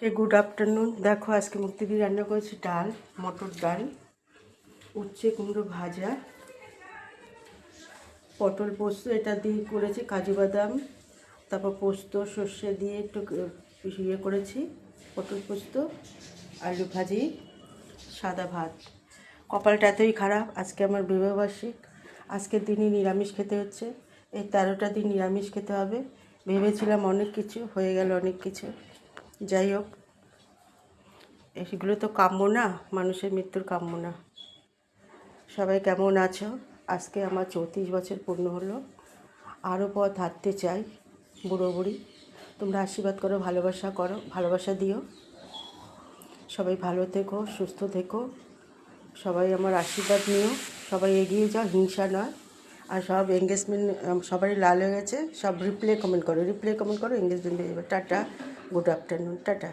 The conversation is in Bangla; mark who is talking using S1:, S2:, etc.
S1: কে গুড আফটারনুন দেখো, আজকে মুক্তি দিয়ে রান্না করেছি ডাল, মটর ডাল, উচ্ছে, কুমড়ো ভাজা, পটল পোস্ত এটা দিয়ে করেছি, কাজু বাদাম, তারপর পোস্ত, সর্ষে দিয়ে একটু ইয়ে করেছি, পটল পোস্ত, আলু ভাজি, সাদা ভাত। কপালটা এতই খারাপ, আজকে আমার বিবাহবার্ষিক। আজকের দিনই নিরামিষ খেতে হচ্ছে। এই তেরোটা দিন নিরামিষ খেতে হবে। ভেবেছিলাম অনেক কিছু, হয়ে গেল অনেক কিছু। যাই হোক, এগুলো তো কাম্য না, মানুষের মৃত্যুর কাম্য না। সবাই কেমন আছো? আজকে আমার চৌত্রিশ বছর পূর্ণ হলো। আরও পথ হাঁটতে চাই, বুড়ো বুড়ি। তোমরা আশীর্বাদ করো, ভালোবাসা করো, ভালোবাসা দিও। সবাই ভালো থেকো, সুস্থ থেকো। সবাই আমার আশীর্বাদ নিও। সবাই এগিয়ে যাও, হিংসা নয়। আর সব এঙ্গেজমেন্ট সবারই লাল হয়ে গেছে, সব রিপ্লে কমেন্ট করো রিপ্লে কমেন্ট করো engagement tata. Good afternoon tata